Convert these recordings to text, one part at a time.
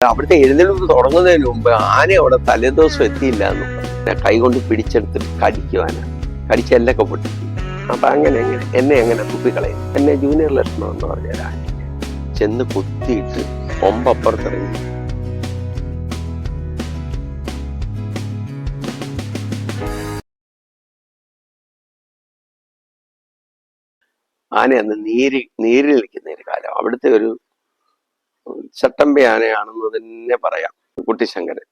അവിടുത്തെ എഴുന്നേൽപ്പ് തുടങ്ങുന്നതിന് മുമ്പ് ആന അവിടെ തലേദിവസം എത്തിയില്ല എന്ന് പറഞ്ഞു കൈ കൊണ്ട് പിടിച്ചെടുത്തിട്ട് കടിക്കുവാന. കടിച്ചെല്ലൊക്കെ പൊട്ടി. അപ്പൊ അങ്ങനെ എങ്ങനെ എന്നെ എങ്ങനെ കുപ്പിക്കളയും എന്നെ ജൂനിയർ ലക്ഷണം എന്ന് പറഞ്ഞ ആന. ചെന്ന് കുത്തിയിട്ട് ഒമ്പപ്പുറത്തിറങ്ങി. ആന അന്ന് നീര് നീരിൽ നിൽക്കുന്ന ഒരു കാലം. അവിടുത്തെ ഒരു ചട്ടമ്പി ആനയാണെന്ന് തന്നെ പറയാം കുട്ടിശങ്കരൻ.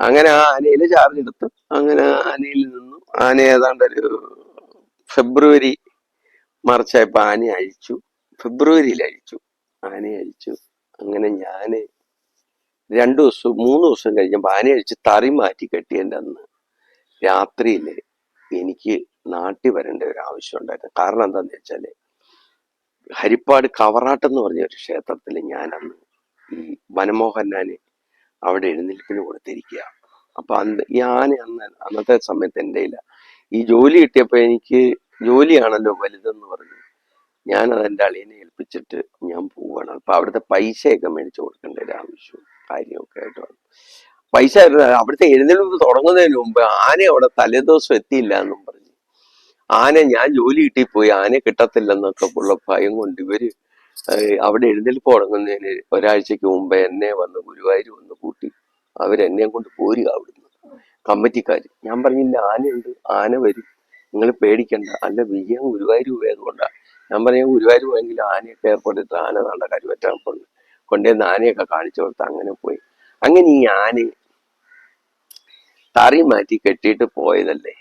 അങ്ങനെ ആ ആനയിൽ ചാർജ് എടുത്ത് അങ്ങനെ ആനയിൽ നിന്നു ആന ഏതാണ്ട് ഒരു ഫെബ്രുവരി മാർച്ച് ആയപ്പോ ആന അഴിച്ചു. ഫെബ്രുവരിയിൽ അഴിച്ചു. ആന അഴിച്ചു. അങ്ങനെ ഞാൻ രണ്ടു ദിവസം മൂന്ന് ദിവസം കഴിഞ്ഞപ്പോൾ ആന അഴിച്ച് തറി മാറ്റി കെട്ടിയതിന്റെ അന്ന് രാത്രിയിൽ എനിക്ക് നാട്ടിൽ വരേണ്ട ഒരു ആവശ്യം ഉണ്ടായിരുന്നു. കാരണം എന്താന്ന് വെച്ചാൽ ഹരിപ്പാട് കവറാട്ട് എന്ന് പറഞ്ഞ ഒരു ക്ഷേത്രത്തിൽ ഞാൻ അന്ന് ഈ മനമോഹൻലാൽ അവിടെ എഴുന്നേൽപ്പിന് കൊടുത്തിരിക്കുക അപ്പൊ അന്ന് ആന അന്ന് അന്നത്തെ സമയത്ത് എന്റെ ഇല്ല ഈ ജോലി കിട്ടിയപ്പോ എനിക്ക് ജോലിയാണല്ലോ വലുതെന്ന് പറഞ്ഞു ഞാൻ അത് എന്റെ അളിയനെ ഏൽപ്പിച്ചിട്ട് ഞാൻ പോവാണ്. അപ്പൊ അവിടുത്തെ പൈസയൊക്കെ മേടിച്ചു കൊടുക്കേണ്ട ഒരു ആവശ്യവും കാര്യമൊക്കെ ആയിട്ട് വന്നു. പൈസ അവിടുത്തെ എഴുന്നേൽപ്പ് തുടങ്ങുന്നതിന് മുമ്പ് ആന അവിടെ തലേദിവസം എത്തിയില്ല എന്നും പറഞ്ഞു ആന ഞാൻ ജോലി കിട്ടി പോയി. ആന കിട്ടത്തില്ലെന്നൊക്കെ ഉള്ള ഭയം കൊണ്ട് ഇവർ അവിടെ എഴുന്നേൽപ്പ് തുടങ്ങുന്നതിന് ഒരാഴ്ചക്ക് മുമ്പ് എന്നെ വന്ന് ഗുരുവായൂർ വന്ന് കൂട്ടി. അവരെന്നെ കൊണ്ട് പോരുക അവിടുന്ന്. കമ്മിറ്റിക്കാർ ഞാൻ പറഞ്ഞില്ല ആനയുണ്ട്. ആന വരും. നിങ്ങൾ പേടിക്കണ്ട. അല്ല വിജയം ഗുരുവായൂർ പോയതുകൊണ്ടാണ് ഞാൻ പറഞ്ഞ ഗുരുവായൂർ പോയെങ്കിൽ ആനയൊക്കെ ഏർപ്പെടുത്തി ആന നല്ല കരുവറ്റാൻ കൊണ്ട് കൊണ്ടുവന്ന് ആനയൊക്കെ കാണിച്ചു കൊടുത്ത് അങ്ങനെ പോയി. അങ്ങനെ ഈ ആന തറി മാറ്റി കെട്ടിയിട്ട് പോയതല്ലേ?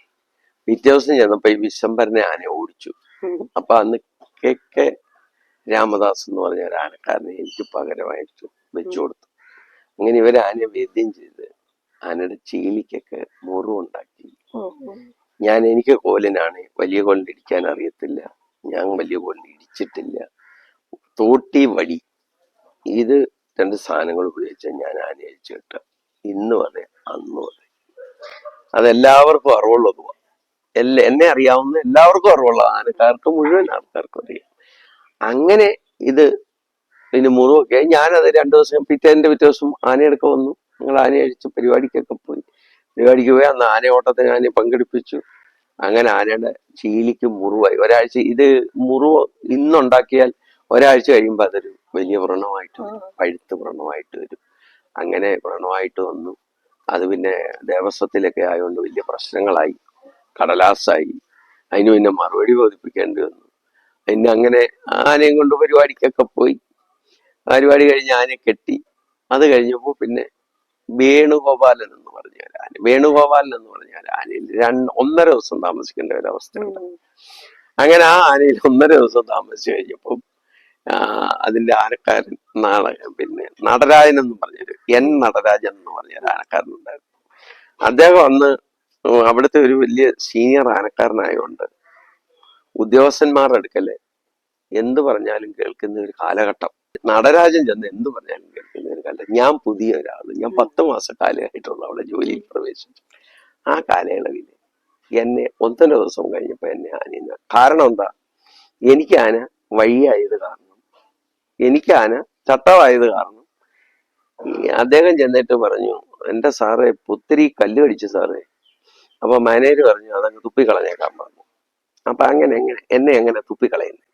പിറ്റേ ദിവസം ചെന്നപ്പോ ഈ വിശംബരനെ ആന ഓടിച്ചു. അപ്പൊ അന്ന് കെ കെ രാമദാസ് എന്ന് പറഞ്ഞ ഒരു ആനക്കാരനെ എനിക്ക് പകരമായിട്ട് വെച്ചു കൊടുത്തു. അങ്ങനെ ഇവർ ആനയെ വേദ്യം ചെയ്ത് ആനയുടെ ചീലിക്കൊക്കെ മുറിവുണ്ടാക്കി ഞാൻ എനിക്ക് കോലിനാണ് വലിയ കോലിന് ഇടിക്കാൻ അറിയത്തില്ല. ഞാൻ വലിയ കോലിന് ഇടിച്ചിട്ടില്ല. തോട്ടി വടി. ഇത് രണ്ട് സാധനങ്ങൾ ഉപയോഗിച്ച് ഞാൻ ആനയിച്ചു അഴിച്ചു കിട്ടുക ഇന്നും അതെ അന്നും അതെ. അതെല്ലാവർക്കും അറിവുള്ളതുമാണ് എല്ലാ എന്നെ അറിയാവുന്ന എല്ലാവർക്കും അറിവുള്ള ആനക്കാർക്ക് മുഴുവൻ ആൾക്കാർക്കും അറിയാം. അങ്ങനെ ഇത് ഇതിന് മുറിവൊക്കെ ഞാനത് രണ്ടു ദിവസം പിറ്റേന്റെ പിറ്റേ ദിവസം ആനയെടുക്ക വന്നു. ഞങ്ങൾ ആന അഴിച്ച് പരിപാടിക്കൊക്കെ പോയി. പരിപാടിക്ക് പോയി അന്ന് ആനയോട്ടത്തിന് ആനയെ പങ്കെടുപ്പിച്ചു. അങ്ങനെ ആനയുടെ ചീലിക്ക് മുറിവായി. ഒരാഴ്ച ഇത് മുറിവ് ഇന്നുണ്ടാക്കിയാൽ ഒരാഴ്ച കഴിയുമ്പോൾ അതൊരു വലിയ വ്രണമായിട്ട് വരും. പഴുത്ത് വ്രണമായിട്ട് വരും. അങ്ങനെ വ്രണമായിട്ട് വന്നു. അത് പിന്നെ ദേവസ്വത്തിലൊക്കെ ആയതുകൊണ്ട് വലിയ പ്രശ്നങ്ങളായി. കടലാസായി. അതിന് പിന്നെ മറുപടി ബോധിപ്പിക്കേണ്ടി വന്നു. അതിന് അങ്ങനെ ആനയും കൊണ്ട് പരിപാടിക്കൊക്കെ പോയി. പരിപാടി കഴിഞ്ഞ് ആനയെ കെട്ടി. അത് കഴിഞ്ഞപ്പോൾ പിന്നെ വേണുഗോപാലൻ എന്ന് പറഞ്ഞ ഒരു ആന വേണുഗോപാലൻ എന്ന് പറഞ്ഞ ഒരു ആനയിൽ രണ്ട് ഒന്നര ദിവസം താമസിക്കേണ്ട ഒരു അവസ്ഥയുണ്ട് അങ്ങനെ ആ ആനയിൽ ഒന്നര ദിവസം താമസിച്ചു കഴിഞ്ഞപ്പം അതിന്റെ ആനക്കാരൻ നാട പിന്നെ നടരാജൻ എന്ന് പറഞ്ഞൊരു എൻ നടരാജൻ എന്ന് പറഞ്ഞ ഒരു ആനക്കാരൻ ഉണ്ടായിരുന്നു. അദ്ദേഹം അന്ന് അവിടുത്തെ ഒരു വലിയ സീനിയർ ആനക്കാരനായതുകൊണ്ട് ഉദ്യോഗസ്ഥന്മാരുടെ അടുക്കൽ എന്ത് പറഞ്ഞാലും കേൾക്കുന്ന ഒരു കാലഘട്ടം. നടരാജൻ ചെന്ന് എന്ത് പറഞ്ഞാലും കേൾക്കുന്ന ഒരു കാലഘട്ടം. ഞാൻ പുതിയ ഒരാൾ. ഞാൻ പത്ത് മാസം കാലമായിട്ടുള്ള അവിടെ ജോലിയിൽ പ്രവേശിച്ചു. ആ കാലയളവിൽ എന്നെ ഒന്നര ദിവസം കഴിഞ്ഞപ്പോ എന്നെ ആന കാരണം എന്താ? എനിക്ക് ആന വഴിയായത് കാരണം എനിക്ക് ആന ചട്ടമായത് കാരണം അദ്ദേഹം ചെന്നിട്ട് പറഞ്ഞു എന്റെ സാറേ പുത്തിരി കല്ല് കടിച്ചു സാറേ അപ്പൊ മാനേജർ പറഞ്ഞു അതങ്ങ് തുപ്പിക്കളഞ്ഞേക്കാൻ പറഞ്ഞു. അപ്പൊ അങ്ങനെ എങ്ങനെ എന്നെ എങ്ങനെ തുപ്പിക്കളയുന്നു?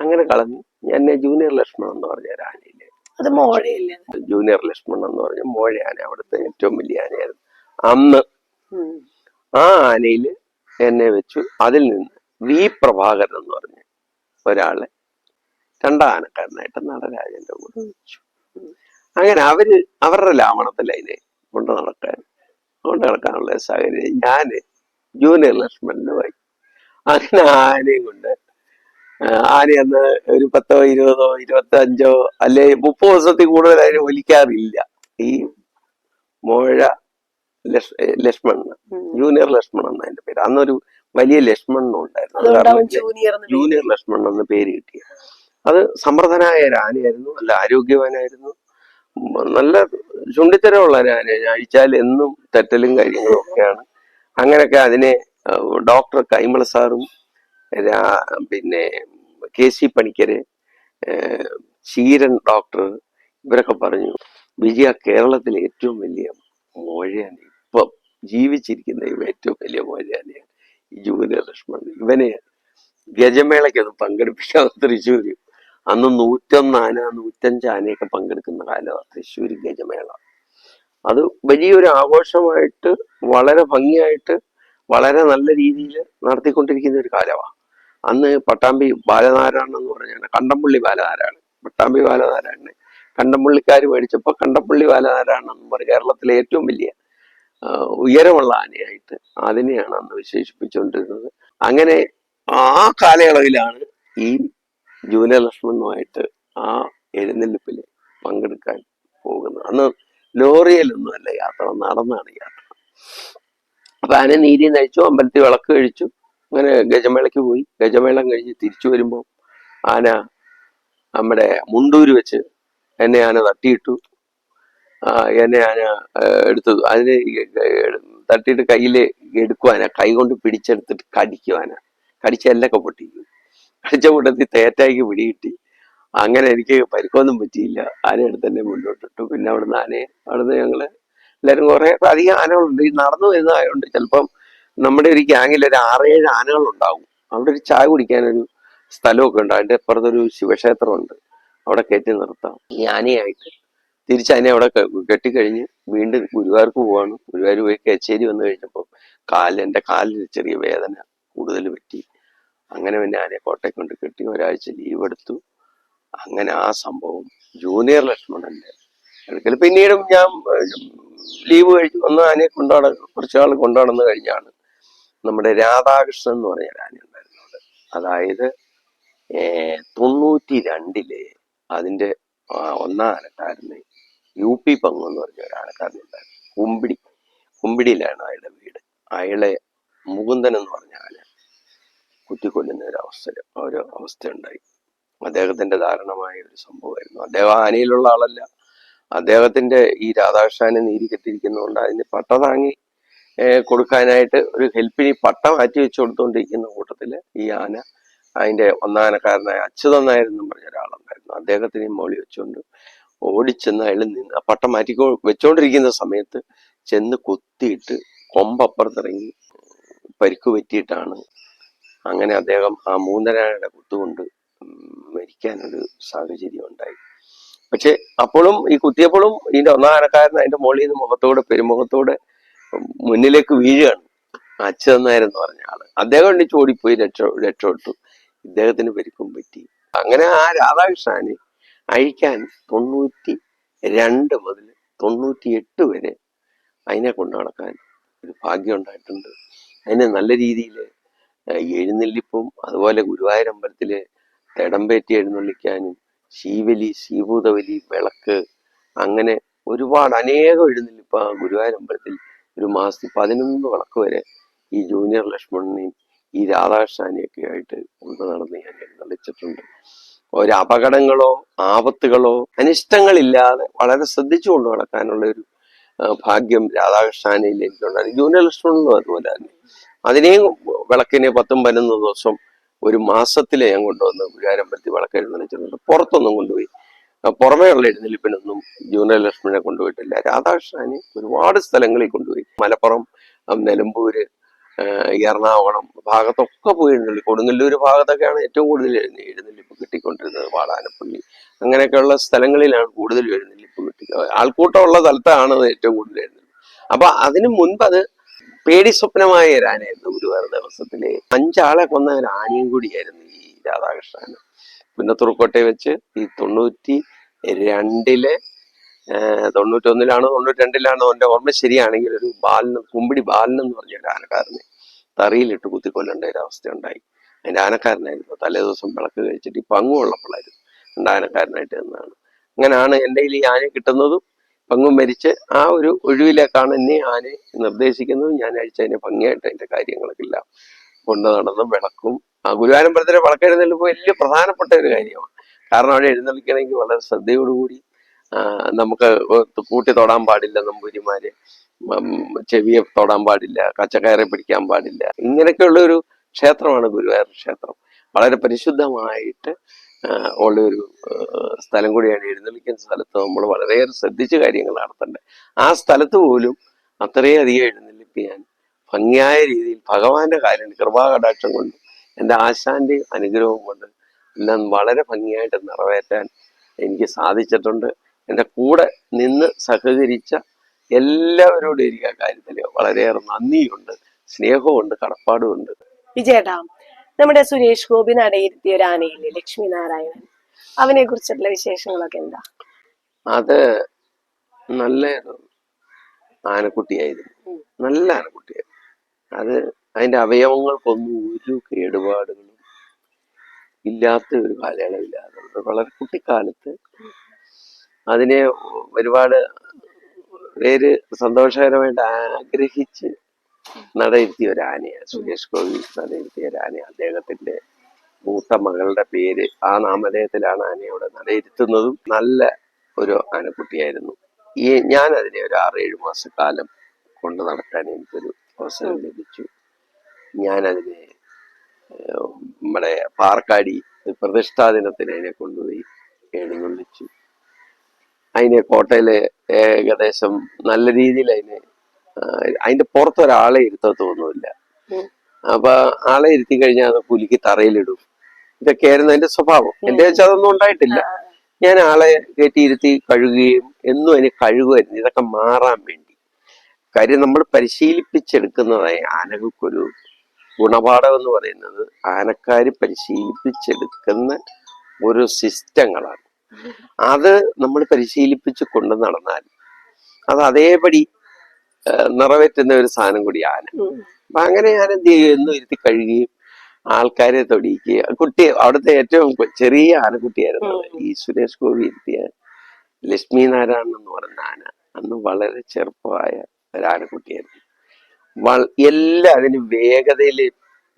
അങ്ങനെ കളഞ്ഞു എന്നെ ജൂനിയർ ലക്ഷ്മൺ എന്ന് പറഞ്ഞ ഒരാനയില്ലേ അത് മോഴയില്ലേ? ജൂനിയർ ലക്ഷ്മൺ എന്ന് പറഞ്ഞ മോഴ ആന അവിടുത്തെ ഏറ്റവും വലിയ ആനയായിരുന്നു. അന്ന് ആ ആനയിൽ എന്നെ വെച്ചു. അതിൽ നിന്ന് വി പ്രഭാകരൻ എന്ന് പറഞ്ഞ ഒരാളെ രണ്ടാം ആനക്കാരനായിട്ട് നടരാജന്റെ കൂടെ വെച്ചു. അങ്ങനെ അവർ അവരുടെ ലാവണത്തിൽ അതിനെ കൊണ്ട് നടക്കാൻ കൊണ്ട് നടക്കാനുള്ള സാഹചര്യം ഞാൻ ജൂനിയർ ലക്ഷ്മണന് പോയി അങ്ങനെ ആനയും കൊണ്ട് ആനയെന്ന് ആന അന്ന് ഒരു പത്തോ ഇരുപതോ ഇരുപത്തി അഞ്ചോ അല്ലെ മുപ്പത് ദിവസത്തിൽ കൂടുതൽ അതിനെ ഒലിക്കാറില്ല. ഈ മോഴ ലക്ഷ് ലക്ഷ്മണൻ ജൂനിയർ ലക്ഷ്മണൻ എന്ന അതിന്റെ പേര്. അന്നൊരു വലിയ ലക്ഷ്മണനും ഉണ്ടായിരുന്നു. ജൂനിയർ ലക്ഷ്മണൻ എന്ന പേര്. കിട്ടിയ അത് സമ്മർദ്ദനായ ഒരു ആനയായിരുന്നു. നല്ല ആരോഗ്യവാനായിരുന്നു. നല്ല ചുണ്ടിത്തരമുള്ള ഞാൻ അഴിച്ചാൽ എന്നും തെറ്റലും കാര്യങ്ങളും ഒക്കെയാണ്. അങ്ങനെയൊക്കെ അതിനെ ഡോക്ടർ കൈമള സാറും പിന്നെ K C Panicker Cheeran doctor ഇവരൊക്കെ പറഞ്ഞു വിജയ കേരളത്തിലെ ഏറ്റവും വലിയ മോഴയാണ് ഇപ്പം ജീവിച്ചിരിക്കുന്ന ഇവ ഏറ്റവും വലിയ മോഴയാണ് ഈ ജൂനിയർ ഇവനെ ഇവനെ അത് പങ്കെടുപ്പിക്കാതെ തൃശ്ശൂര് അന്ന് നൂറ്റൊന്നാന ആന നൂറ്റഞ്ച് ആനയൊക്കെ പങ്കെടുക്കുന്ന കാലമാണ് തൃശ്ശൂർ ഗജമേള. അത് വലിയൊരു ആഘോഷമായിട്ട് വളരെ ഭംഗിയായിട്ട് വളരെ നല്ല രീതിയിൽ നടത്തിക്കൊണ്ടിരിക്കുന്ന ഒരു കാലമാണ്. അന്ന് പട്ടാമ്പി ബാലനാരായണൻ എന്ന് പറഞ്ഞാണ് കണ്ടംപള്ളി ബാലനാരായണൻ പട്ടാമ്പി ബാലനാരായണനെ കണ്ടംപള്ളിക്കാർ മേടിച്ചപ്പോൾ കണ്ടംപള്ളി ബാലനാരായണൻ എന്ന് പറഞ്ഞ കേരളത്തിലെ ഏറ്റവും വലിയ ഉയരമുള്ള ആനയായിട്ട് അതിനെയാണ് അന്ന് വിശേഷിപ്പിച്ചുകൊണ്ടിരുന്നത്. അങ്ങനെ ആ കാലയളവിലാണ് ഈ ജൂനിയർ ലക്ഷ്മണനുമായിട്ട് ആ എഴുന്നള്ളിപ്പിൽ പങ്കെടുക്കാൻ പോകുന്നത് അന്ന് ലോറിയിലൊന്നും അല്ല യാത്ര നടന്നാണ് യാത്ര. അപ്പൊ ആന നീരി നയിച്ചു അമ്പലത്തിൽ വിളക്ക് കഴിച്ചു അങ്ങനെ ഗജമേളയ്ക്ക് പോയി. ഗജമേളം കഴിഞ്ഞ് തിരിച്ചു വരുമ്പോൾ ആന നമ്മുടെ മുണ്ടൂര് വെച്ച് എന്നെ ആന തട്ടിയിട്ടു. എന്നെ ആന എടുത്തു. അതിന് തട്ടിയിട്ട് കയ്യിൽ എടുക്കുവാന. കൈ കൊണ്ട് പിടിച്ചെടുത്തിട്ട് കടിക്കുവാന. കടിച്ച എല്ലൊക്കെ പൊട്ടിക്കും. കടിച്ച കൂട്ടത്തിൽ തേറ്റായിക്ക് പിടികിട്ടി. അങ്ങനെ എനിക്ക് പരിക്കൊന്നും പറ്റിയില്ല. ആനയെടുത്ത് തന്നെ മുന്നോട്ടിട്ടു. പിന്നെ അവിടുന്ന് ആനയെ അവിടുന്ന് ഞങ്ങൾ എല്ലാവരും കുറെ അധികം ആനകളുണ്ട്. ഈ നടന്നു വരുന്നതായതുകൊണ്ട് ചിലപ്പം നമ്മുടെ ഒരു ഗ്യാങ്ങിൽ ഒരു ആറേഴ് ആനകളുണ്ടാവും. അവിടെ ഒരു ചായ കുടിക്കാനൊരു സ്ഥലമൊക്കെ ഉണ്ട്. അതിന്റെ അപ്പുറത്തൊരു ശിവക്ഷേത്രമുണ്ട്. അവിടെ കയറ്റി നിർത്താം. ഈ ആനയായിട്ട് തിരിച്ച് അതിനെ അവിടെ കെട്ടിക്കഴിഞ്ഞ് വീണ്ടും ഗുരുവായൂർക്ക് പോവാണ്. ഗുരുവായൂർ പോയി കച്ചേരി വന്നു കഴിഞ്ഞപ്പോൾ കാലിൽ എന്റെ കാലിൽ ചെറിയ വേദന കൂടുതൽ പറ്റി. അങ്ങനെ പിന്നെ ആനയെ കോട്ടയം കൊണ്ട് കെട്ടി ഒരാഴ്ച ലീവ് എടുത്തു. അങ്ങനെ ആ സംഭവം ജൂനിയർ ലക്ഷ്മണന്റെ അടുക്കൽ. പിന്നീടും ഞാൻ ലീവ് കഴിച്ചു ഒന്ന് ആനയെ കൊണ്ടാട കുറച്ച് നാൾ കൊണ്ടാടുന്ന കഴിഞ്ഞാണ് നമ്മുടെ രാധാകൃഷ്ണൻ എന്ന് പറഞ്ഞ ആന ഉണ്ടായിരുന്നത് അതായത് തൊണ്ണൂറ്റി രണ്ടിലെ അതിന്റെ ആ ഒന്നാം ആനക്കാരന് യു പി പങ്കു എന്ന് പറഞ്ഞ ഒരു ആനക്കാരനുണ്ടായിരുന്നു കുമ്പിടി കുമ്പിടിയിലാണ് അയാളുടെ വീട്. അയാളെ മുകുന്ദൻ എന്ന് പറഞ്ഞ ആന കുത്തിക്കൊല്ലുന്ന ഒരു അവസരം ഒരു അവസ്ഥ ഉണ്ടായി അദ്ദേഹത്തിന്റെ ദാരുണമായ ഒരു സംഭവമായിരുന്നു. അദ്ദേഹം ആനയിലുള്ള ആളല്ല. അദ്ദേഹത്തിന്റെ ഈ രാധാകൃഷ്ണനെ നീതി കെട്ടിയിരിക്കുന്നതുകൊണ്ട് അതിന് പട്ട താങ്ങി കൊടുക്കാനായിട്ട് ഒരു ഹെൽപ്പിന് പട്ട മാറ്റി വെച്ചു കൊടുത്തുകൊണ്ടിരിക്കുന്ന കൂട്ടത്തിൽ ഈ ആന അതിന്റെ ഒന്നാനക്കാരനായ എന്നും പറഞ്ഞ ഒരാളുണ്ടായിരുന്നു. അദ്ദേഹത്തിന് മോളി വെച്ചുകൊണ്ട് ഓടിച്ചെന്ന് അയാൾ നിന്ന് ആ പട്ടം മാറ്റി വെച്ചുകൊണ്ടിരിക്കുന്ന സമയത്ത് ചെന്ന് കൊത്തിയിട്ട് കൊമ്പപ്പുറത്തിറങ്ങി പരിക്ക് പറ്റിയിട്ടാണ് അങ്ങനെ അദ്ദേഹം ആ മൂന്നരയുടെ കുത്തുകൊണ്ട് മരിക്കാനൊരു സാഹചര്യം ഉണ്ടായി. പക്ഷെ അപ്പോഴും ഈ കുത്തിയപ്പോഴും ഇതിന്റെ ഒന്നാം ആനക്കാരൻ അതിന്റെ മുകളിൽ നിന്ന് മുഖത്തോടെ പെരുമുഖത്തോടെ മുന്നിലേക്ക് വീഴുകയാണ്. അച്ഛനായിരുന്നു പറഞ്ഞ ആൾ. അദ്ദേഹം എണ്ണിച്ച് ഓടിപ്പോയി രക്ഷ രക്ഷപ്പെട്ടു. ഇദ്ദേഹത്തിന് പരിക്കും പറ്റി. അങ്ങനെ ആ രാധാകൃഷ്ണനെ അഴിക്കാൻ തൊണ്ണൂറ്റി രണ്ട് മുതൽ തൊണ്ണൂറ്റി എട്ട് വരെ അതിനെ കൊണ്ടു നടക്കാൻ ഒരു ഭാഗ്യം ഉണ്ടായിട്ടുണ്ട്. അതിനെ നല്ല രീതിയിൽ എഴുന്നള്ളിപ്പും അതുപോലെ ഗുരുവായൂരമ്പലത്തിലെ തെടമ്പേറ്റി എഴുന്നള്ളിക്കാനും ശീവലി ശീഭൂതവലി വിളക്ക് അങ്ങനെ ഒരുപാട് അനേകം എഴുന്നള്ളിപ്പ് ആ ഗുരുവായൂരമ്പലത്തിൽ ഒരു മാസത്തിൽ പതിനൊന്ന് വിളക്ക് വരെ ഈ ജൂനിയർ ലക്ഷ്മണനെയും ഈ രാധാകൃഷ്ണനെയൊക്കെ ആയിട്ട് കൊണ്ടു നടന്ന് ഞാൻ എഴുന്നള്ളിച്ചിട്ടുണ്ട്. ഒരു അപകടങ്ങളോ ആപത്തുകളോ അനിഷ്ടങ്ങളില്ലാതെ വളരെ ശ്രദ്ധിച്ചു കൊണ്ടു നടക്കാനുള്ള ഒരു ഭാഗ്യം രാധാകൃഷ്ണനെ എനിക്കുണ്ടായിരുന്നു. ജൂനിയർ ലക്ഷ്മണനും അതുപോലെ തന്നെ. അതിനെയും വിളക്കിനെ പത്തും പതിനൊന്ന് ദിവസം ഒരു മാസത്തിലെ ഞാൻ കൊണ്ടുവന്ന് ഗുരുവായൂരമ്പലത്തിൽ വിളക്ക് എഴുന്നള്ളിച്ചിട്ടുണ്ട്. പുറത്തൊന്നും കൊണ്ടുപോയി. പുറമേയുള്ള എഴുന്നള്ളിപ്പിനൊന്നും ജൂനിയർ ലക്ഷ്മണനെ കൊണ്ടുപോയിട്ടില്ല. രാധാകൃഷ്ണനെ ഒരുപാട് സ്ഥലങ്ങളിൽ കൊണ്ടുപോയി. മലപ്പുറം നിലമ്പൂര് എറണാകുളം ഭാഗത്തൊക്കെ പോയി എഴുന്നള്ളി. കൊടുങ്ങല്ലൂർ ഭാഗത്തൊക്കെയാണ് ഏറ്റവും കൂടുതൽ എഴുന്ന എഴുന്നള്ളിപ്പ് കിട്ടിക്കൊണ്ടിരുന്നത് വാടാനപ്പള്ളി അങ്ങനെയൊക്കെയുള്ള സ്ഥലങ്ങളിലാണ് കൂടുതൽ എഴുന്നള്ളിപ്പ് കിട്ടി. ആൾക്കൂട്ടമുള്ള സ്ഥലത്താണ് ഏറ്റവും കൂടുതൽ എഴുന്നള്ളി. അപ്പൊ അതിനു മുൻപ് അത് പേടി സ്വപ്നമായ ഒരു ആനയായിരുന്നു ഗുരുവായൂർ ദിവസത്തിലെ. അഞ്ചാളെ കൊന്ന ഒരു ആനയും കൂടിയായിരുന്നു ഈ രാധാകൃഷ്ണൻ. പുന്നത്തുറുക്കോട്ടെ വെച്ച് ഈ തൊണ്ണൂറ്റി രണ്ടിലെ തൊണ്ണൂറ്റൊന്നിലാണോ തൊണ്ണൂറ്റി രണ്ടിലാണോ എന്റെ ഓർമ്മ ശരിയാണെങ്കിൽ ഒരു ബാലൻ കുമ്പിടി ബാലൻ എന്ന് പറഞ്ഞ ഒരു ആനക്കാരനെ തറിയിലിട്ട് കുത്തിക്കൊല്ലേണ്ട ഒരു അവസ്ഥ ഉണ്ടായി അതിന്റെ ആനക്കാരനായിരുന്നു. തലേ ദിവസം വിളക്ക് കഴിച്ചിട്ട് ഈ പങ്ങു ഉള്ളപ്പോഴായിരുന്നു രണ്ട് ആനക്കാരനായിട്ട് നിന്നാണ്. അങ്ങനെയാണ് എന്റെ ഈ ആന കിട്ടുന്നതും പങ്കും മരിച്ച് ആ ഒരു ഒഴിവിലേക്കാണ് എന്നെ ആനെ നിർദ്ദേശിക്കുന്നത്. ഞാൻ അഴിച്ചതിനെ ഭംഗിയായിട്ട് അതിന്റെ കാര്യങ്ങളൊക്കെ ഇല്ല കൊണ്ടു നടന്നും വിളക്കും. ആ ഗുരുവായൂരമ്പലത്തിലെ വിളക്കെഴുന്നള്ളിപ്പ് വലിയ പ്രധാനപ്പെട്ട ഒരു കാര്യമാണ്. കാരണം അവിടെ എഴുന്നള്ളിക്കണമെങ്കിൽ വളരെ ശ്രദ്ധയോടുകൂടി നമുക്ക് കൂട്ടി തൊടാൻ പാടില്ല നമ്പൂരിമാര് ചെവിയെ തൊടാൻ പാടില്ല കച്ചക്കയറെ പിടിക്കാൻ പാടില്ല. ഇങ്ങനെയൊക്കെയുള്ള ഒരു ക്ഷേത്രമാണ് ഗുരുവായൂർ ക്ഷേത്രം. വളരെ പരിശുദ്ധമായിട്ട് ഉള്ള ഒരു സ്ഥലം കൂടിയാണ് എഴുന്നള്ളിക്കുന്ന സ്ഥലത്ത് നമ്മൾ വളരെയേറെ ശ്രദ്ധിച്ച് കാര്യങ്ങൾ നടത്തേണ്ടത് ആ സ്ഥലത്ത് പോലും അത്രയധികം എഴുന്നള്ളിപ്പിയാൻ ഭംഗിയായ രീതിയിൽ ഭഗവാന്റെ കാര്യം കൃപാകടാക്ഷം കൊണ്ട് എന്റെ ആശാന്റെ അനുഗ്രഹം കൊണ്ട് എല്ലാം വളരെ ഭംഗിയായിട്ട് നിറവേറ്റാൻ എനിക്ക് സാധിച്ചിട്ടുണ്ട്. എന്റെ കൂടെ നിന്ന് സഹകരിച്ച എല്ലാവരോടും എനിക്ക് ആ കാര്യത്തിൽ വളരെയേറെ നന്ദിയുണ്ട് സ്നേഹമുണ്ട് കടപ്പാടുമുണ്ട്. വിജയേട്ടാ നമ്മുടെ സുരേഷ് ഗോപി നടയിരുത്തിയ ഒരു ആനയില്ലേ ലക്ഷ്മി നാരായണൻ? അവനെ കുറിച്ചുള്ള വിശേഷങ്ങളൊക്കെ എന്താ? അത് നല്ല ആനക്കുട്ടിയായിരുന്നു. നല്ല ആനക്കുട്ടിയായിരുന്നു. അത് അതിന്റെ അവയവങ്ങൾക്കൊന്നും ഒരു കേടുപാടുകളും ഇല്ലാത്ത ഒരു കാലയളവില്ലാതെ വളരെ കുട്ടിക്കാലത്ത് അതിനെ ഒരുപാട് പേര് സന്തോഷകരമായിട്ട് ആഗ്രഹിച്ച് നടയിരുത്തിയ ഒരു ആനയാണ് സുരേഷ് ഗോപി നടയിരുത്തിയ ഒരു ആന അദ്ദേഹത്തിന്റെ മൂത്ത മകളുടെ പേര് ആ നാമധേയത്തിലാണ് ആനയോടെ നടയിരുത്തുന്നതും നല്ല ഒരു ആനക്കുട്ടിയായിരുന്നു. ഈ ഞാൻ അതിനെ ഒരു ആറേഴ് മാസക്കാലം കൊണ്ട് നടക്കാൻ എനിക്കൊരു അവസരം ലഭിച്ചു. ഞാൻ അതിനെ ഏഹ്, നമ്മുടെ പാർക്കാടി പ്രതിഷ്ഠാ ദിനത്തിന് അതിനെ കൊണ്ടുപോയി എഴുന്നള്ളിച്ചു അതിനെ കോട്ടയിലെ ഏകദേശം നല്ല രീതിയിൽ അതിനെ അതിന്റെ പുറത്ത് ഒരാളെ ഇരുത്തത്തൊന്നുമില്ല ഉം. അപ്പൊ ആളെ ഇരുത്തി കഴിഞ്ഞാൽ അത് പുലിക്ക് തറയിലിടും. ഇതൊക്കെ ആയിരുന്നു എന്റെ സ്വഭാവം. എന്റെ വെച്ചാൽ അതൊന്നും ഉണ്ടായിട്ടില്ല. ഞാൻ ആളെ കയറ്റി ഇരുത്തി കഴുകുകയും എന്നും അതിന് കഴുകുമായിരുന്നു. ഇതൊക്കെ മാറാൻ വേണ്ടി. കാര്യം നമ്മൾ പരിശീലിപ്പിച്ചെടുക്കുന്നതായി ആനകൾക്കൊരു ഗുണപാഠം എന്ന് പറയുന്നത് ആനക്കാര് പരിശീലിപ്പിച്ചെടുക്കുന്ന ഒരു സിസ്റ്റങ്ങളാണ്. അത് നമ്മൾ പരിശീലിപ്പിച്ച് കൊണ്ട് നടന്നാൽ അത് അതേപടി നിറവേറ്റുന്ന ഒരു സാധനം കൂടി ആന. അപ്പൊ അങ്ങനെ ഞാൻ എന്ത് ചെയ്യും? എന്നും ഇരുത്തി കഴുകുകയും ആൾക്കാരെ തൊടിയിക്കുക കുട്ടി അവിടുത്തെ ഏറ്റവും ചെറിയ ആനക്കുട്ടിയായിരുന്നു ഈ സുരേഷ് ഗോപി ഇരുത്തിയ ലക്ഷ്മി നാരായണൻ എന്ന് പറഞ്ഞ ആന അന്ന് വളരെ ചെറുപ്പമായ ഒരു ആനക്കുട്ടിയായിരുന്നു. എല്ലാം അതിന് വേഗതയിൽ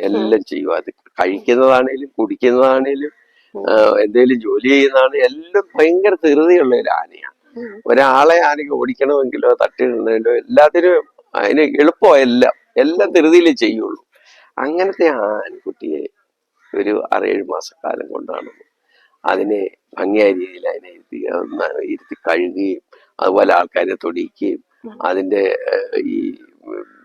എല്ലാം ചെയ്യും. അത് കഴിക്കുന്നതാണേലും കുടിക്കുന്നതാണേലും എന്തെങ്കിലും എന്തേലും ജോലി ചെയ്യുന്നതാണെങ്കിലും എല്ലാം ഭയങ്കര ധൃതിയുള്ള ഒരു ആനയാണ്. ഒരാളെ ആരെങ്കിലും ഓടിക്കണമെങ്കിലോ തട്ടിടണമെങ്കിലോ എല്ലാത്തിനും അതിന് എളുപ്പമല്ല എല്ലാം. എല്ലാം ധൃതിയിൽ ചെയ്യുള്ളൂ. അങ്ങനത്തെ ആ ആൺകുട്ടിയെ ഒരു ആറേഴ് മാസക്കാലം കൊണ്ടാണ് അതിനെ ഭംഗിയായ രീതിയിൽ അതിനെ ഇരുത്തി ഇരുത്തി കഴുകുകയും അതുപോലെ ആൾക്കാരെ തൊടിയിക്കുകയും അതിന്റെ ഈ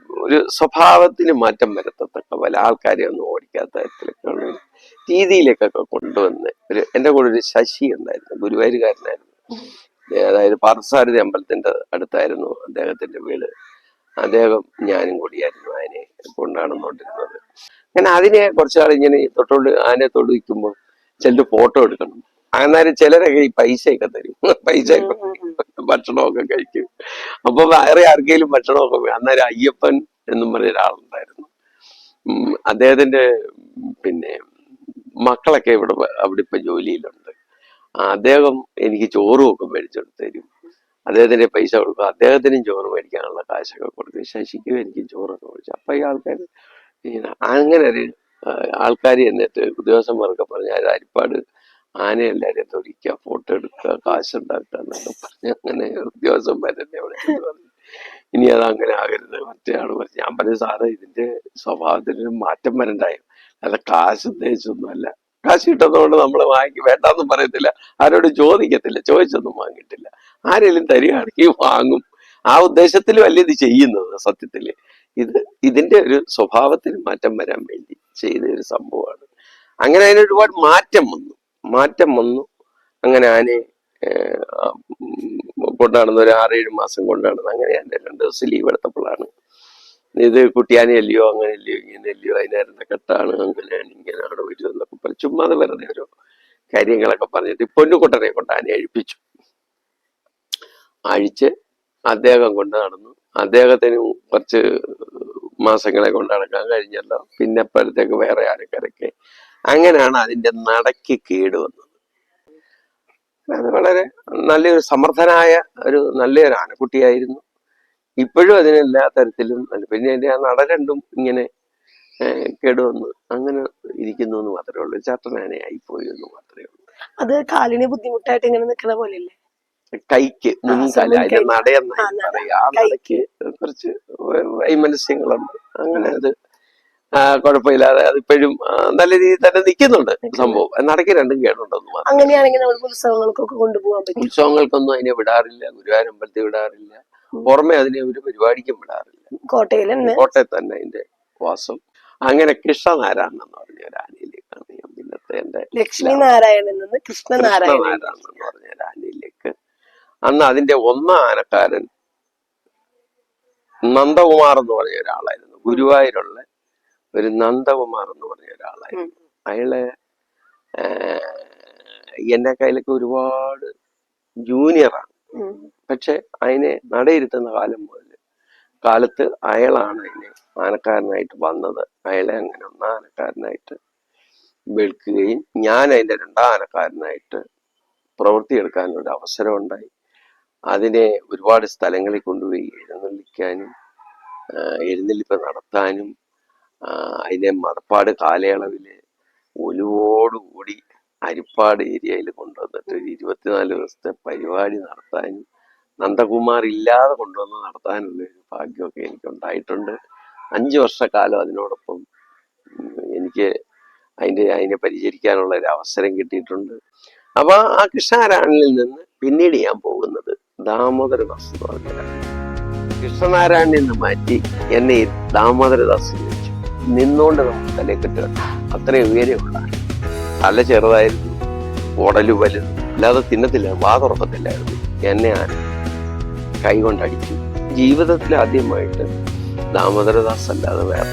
ഒരു സ്വഭാവത്തിന് മാറ്റം വരുത്തത്തക്ക പല ആൾക്കാരെ ഒന്നും ഓടിക്കാത്ത തരത്തിലൊക്കെ ഉള്ള ഒരു രീതിയിലേക്കൊക്കെ കൊണ്ടുവന്ന് ഒരു എന്റെ കൂടെ ഒരു ശശി ഉണ്ടായിരുന്നു. ഗുരുവായൂരുകാരനായിരുന്നു. അതായത് പാർത്ഥസാരഥി അമ്പലത്തിന്റെ അടുത്തായിരുന്നു അദ്ദേഹത്തിന്റെ വീട്. അദ്ദേഹം ഞാനും കൂടിയായിരുന്നു അതിനെ കൊണ്ടാടുന്നോണ്ടിരുന്നത് അങ്ങനെ അതിനെ കുറച്ചാൾ ഇങ്ങനെ തൊട്ടോണ്ട് തൊട്ട് തൊടുവിക്കുമ്പോൾ ചിലർ ഫോട്ടോ എടുക്കണം. അന്നേരം ചിലരൊക്കെ ഈ പൈസയൊക്കെ തരും. പൈസയൊക്കെ ഭക്ഷണമൊക്കെ കഴിക്കും. അപ്പൊ വേറെ ആർക്കെങ്കിലും ഭക്ഷണമൊക്കെ അന്നേരം അയ്യപ്പൻ എന്നും പറഞ്ഞ ഒരാളുണ്ടായിരുന്നു. അദ്ദേഹത്തിന്റെ പിന്നെ മക്കളൊക്കെ ഇവിടെ അവിടെ ഇപ്പൊ ജോലിയിലുണ്ട്. അദ്ദേഹം എനിക്ക് ചോറും ഒക്കെ മേടിച്ചെടുത്ത് തരും അദ്ദേഹത്തിന്റെ പൈസ കൊടുക്കും. അദ്ദേഹത്തിനും ചോറ് മേടിക്കാനുള്ള കാശൊക്കെ കൊടുക്കും. ശശിക്കും എനിക്കും ചോറൊക്കെ മേടിച്ചു. അപ്പൊ ഈ ആൾക്കാർ അങ്ങനെ ഒരു ആൾക്കാർ എന്നിട്ട് ഉദ്യോഗസ്ഥന്മാർക്ക് പറഞ്ഞ "ആ അരിപ്പാട് ആന എല്ലാരെയും തൊടിക്കുക ഫോട്ടോ എടുക്കുക കാശുണ്ടാക്കുക എന്നൊക്കെ പറഞ്ഞ് അങ്ങനെ ഉദ്യോഗസ്ഥന്മാരെന്നെ വിളിച്ചിട്ട് ഇനി അത് അങ്ങനെ ആകരുത്. മറ്റേ മറ്റേയാൾ പറഞ്ഞു. ഞാൻ പറഞ്ഞു സാറേ ഇതിന്റെ സ്വഭാവത്തിന് മാറ്റം വരണ്ടായോ. അല്ല കാശ് ഉദ്ദേശിച്ചൊന്നുമല്ല കാശ് കിട്ടുന്നതുകൊണ്ട് നമ്മൾ വാങ്ങിക്കും. വേണ്ടാന്നും പറയത്തില്ല. ആരോട് ചോദിക്കത്തില്ല. ചോദിച്ചൊന്നും വാങ്ങിയിട്ടില്ല ആരെങ്കിലും തരികയാണെങ്കിൽ വാങ്ങും. ആ ഉദ്ദേശത്തിലും അല്ല ഇത് ചെയ്യുന്നത് സത്യത്തിൽ. ഇത് ഇതിന്റെ ഒരു സ്വഭാവത്തിന് മാറ്റം വരാൻ വേണ്ടി ചെയ്ത ഒരു സംഭവമാണ്. അങ്ങനെ അതിന് ഒരുപാട് മാറ്റം വന്നു. മാറ്റം വന്നു. അങ്ങനെ ആനെ കൊണ്ടാണെന്ന് ഒരു ആറേഴ് മാസം കൊണ്ടാണെന്ന് അങ്ങനെ എന്റെ രണ്ട് ദിവസം ലീവ് എടുത്തപ്പോഴാണ്. ഇത് കുട്ടിയാനെ അല്ലയോ അങ്ങനെ അല്ലയോ ഇങ്ങനെ അല്ലയോ അതിനായിരുന്ന കെട്ടാണ് അങ്ങനെയാണ് ഇങ്ങനെയാണ് വരും എന്നൊക്കെ ചുമ്മാതെ വെറുതെ ഓരോ കാര്യങ്ങളൊക്കെ പറഞ്ഞിട്ട് പൊന്നുകുട്ടനെ കൊണ്ട് അതിനെ അഴിപ്പിച്ചു. അഴിച്ച് അദ്ദേഹം കൊണ്ട് നടന്നു. അദ്ദേഹത്തിന് കുറച്ച് മാസങ്ങളെ കൊണ്ട് നടക്കാൻ കഴിഞ്ഞല്ലോ. പിന്നെ അപ്പോഴത്തേക്ക് വേറെ ആൾക്കാരൊക്കെ അങ്ങനെയാണ് അതിന്റെ നടക്ക് കേട് വന്നത്. അത് വളരെ നല്ലൊരു സമർത്ഥനായ ഒരു നല്ലൊരു ആനക്കുട്ടിയായിരുന്നു. ഇപ്പോഴും അതിനെല്ലാ തരത്തിലും പിന്നെ അതിന്റെ ആ നട രണ്ടും ഇങ്ങനെ കേടുവന്ന് അങ്ങനെ ഇരിക്കുന്നു എന്ന് മാത്രമേ ഉള്ളൂ. ചട്ടനാനയായി പോയി എന്ന് മാത്രമേ ഉള്ളൂ. അത് കാലിന് ബുദ്ധിമുട്ടായിട്ട് ഇങ്ങനെ നിൽക്കുന്ന പോലെയല്ലേ? കൈക്ക് മുൻകാല അതിന്റെ മുൻകൈ. നടയെന്നായി ആ, നട. നടക്ക് കുറച്ച് വൈമനസ്യങ്ങളുണ്ട്. അങ്ങനെ അത് കുഴപ്പമില്ലാതെ അതിപ്പോഴും നല്ല രീതിയിൽ തന്നെ നിൽക്കുന്നുണ്ട് സംഭവം. നടക്കി രണ്ടും കേടുണ്ടെന്ന് അങ്ങനെയാണെങ്കിൽ നമ്മൾ ഉത്സവങ്ങൾക്കൊക്കെ കൊണ്ടുപോകാൻ പറ്റും. ഉത്സവങ്ങൾക്കൊന്നും അതിനെ വിടാറില്ല. ഗുരുവായൂരമ്പലത്തിൽ വിടാറില്ല. പുറമെ അതിനെ ഒരു പരിപാടിക്കും വിടാറില്ല. കോട്ടയിൽ കോട്ടയത്ത് തന്നെ അതിന്റെ വാസം. അങ്ങനെ കൃഷ്ണനാരായണൻ എന്ന് പറഞ്ഞ ഒരു ആനയിലേക്കാണ് ഞാൻ പിന്നത്തെ എന്റെ ലക്ഷ്മി നാരായണൻ നിന്ന് കൃഷ്ണനാരായണൻ എന്ന് പറഞ്ഞ ഒരു ആനയിലേക്ക് അന്ന് അതിന്റെ ഒന്നാം ആനക്കാരൻ നന്ദകുമാർ എന്ന് പറഞ്ഞ ഒരാളായിരുന്നു. ഗുരുവായൂരുള്ള ഒരു നന്ദകുമാർ എന്ന് പറഞ്ഞ ഒരാളായിരുന്നു. അയാൾ എന്റെ കയ്യിലൊക്കെ ഒരുപാട് ജൂനിയറാണ്. പക്ഷെ അതിനെ നടയിരുത്തുന്ന കാലം മുതൽ കാലത്ത് അയാളാണ് അതിനെ ആനക്കാരനായിട്ട് വന്നത്. അയാളെ അങ്ങനെ ഒന്നാം ആനക്കാരനായിട്ട് വെളുക്കുകയും ഞാൻ അതിന്റെ രണ്ടാം ആനക്കാരനായിട്ട് പ്രവൃത്തിയെടുക്കാനൊരു അവസരം ഉണ്ടായി. അതിനെ ഒരുപാട് സ്ഥലങ്ങളിൽ കൊണ്ടുപോയി എഴുന്നള്ളിക്കാനും എഴുന്നള്ളിപ്പ് നടത്താനും അതിനെ മടപ്പാട് കാലയളവിൽ ഒലുവോടുകൂടി അരിപ്പാട് ഏരിയയിൽ കൊണ്ടുവന്നിട്ട് ഒരു ഇരുപത്തിനാല് ദിവസത്തെ പരിപാടി നടത്താനും നന്ദകുമാർ ഇല്ലാതെ കൊണ്ടുവന്ന് നടത്താനുള്ള ഭാഗ്യമൊക്കെ എനിക്ക് ഉണ്ടായിട്ടുണ്ട് അഞ്ച് വർഷക്കാലം അതിനോടൊപ്പം എനിക്ക് അതിന്റെ അതിനെ പരിചരിക്കാനുള്ള ഒരു അവസരം കിട്ടിയിട്ടുണ്ട്. അപ്പോൾ ആ കൃഷ്ണനാരായണനിൽ നിന്ന് പിന്നീട് ഞാൻ പോകുന്നത് ദാമോദരദാസ് എന്ന് പറഞ്ഞാൽ കൃഷ്ണനാരായണനിൽ നിന്ന് മാറ്റി എന്നെ ഈ ദാമോദരദാസ് വെച്ചു നിന്നുകൊണ്ട് നമുക്ക് തന്നെ കിട്ടുക അത്രയും ഉയരമുള്ള തല ചെറുതായിരുന്നു ഉടലു വലുത്. അല്ലാതെ തിന്നത്തില്ല വാ തുറക്കത്തില്ലായിരുന്നു. എന്നെ ആന കൈ കൊണ്ടടിച്ചു ജീവിതത്തിൽ ആദ്യമായിട്ട് ദാമോദരദാസ് അല്ലാതെ വേറെ